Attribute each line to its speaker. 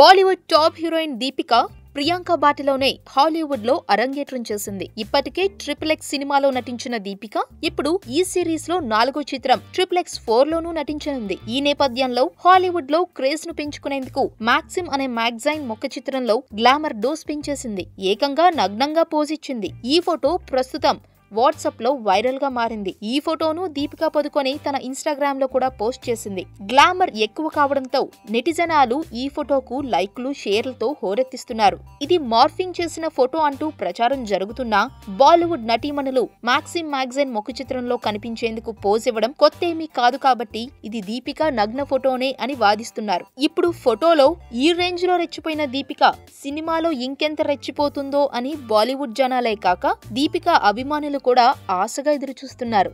Speaker 1: Bollywood top heroine Deepika Priyanka బాటిలోనే హాలీవుడ్లో అరంగేట్రం చేసింది. ఇప్పటికే ట్రిపుల్ ఎక్స్ సినిమాలో నటించిన దీపిక ఇప్పుడు ఈ సిరీస్లో నాలుగో చిత్రం ట్రిపుల్ ఎక్స్ ఫోర్ లోనూ నటించనుంది. ఈ నేపథ్యంలో హాలీవుడ్లో క్రేజ్ను పెంచుకునేందుకు మాక్సిమ్ అనే మ్యాగజైన్ మొక్క చిత్రంలో గ్లామర్ డోస్ పెంచేసింది. ఏకంగా నగ్నంగా పోజిచ్చింది ఈ ఫోటో ప్రస్తుతం వాట్సాప్లో వైరల్గా మారింది. ఈ ఫోటోను దీపికా పదుకొని తన ఇన్స్టాగ్రామ్లో కూడా పోస్ట్ చేసింది. గ్లామర్ ఎక్కువ కావడంతో నెటిజనాలు ఈ ఫోటోకు లైక్లు షేర్లతో హోరెత్తిస్తున్నారు. ఇది మార్ఫింగ్ చేసిన ఫోటో అంటూ ప్రచారం జరుగుతున్నా బాలీవుడ్ నటీమణులు మాక్సిమ్ మ్యాగజైన్ ముఖ చిత్రంలో కనిపించేందుకు పోజ్ ఇవ్వడం కొత్తేమీ కాదు కాబట్టి ఇది దీపిక నగ్న ఫోటోనే అని వాదిస్తున్నారు. ఇప్పుడు ఫోటోలో ఈ రేంజ్లో రెచ్చిపోయిన దీపిక సినిమాలో ఇంకెంత రెచ్చిపోతుందో అని బాలీవుడ్ జనాలే కాక దీపిక అభిమానులు కూడా ఆశగా ఎదురుచూస్తున్నారు.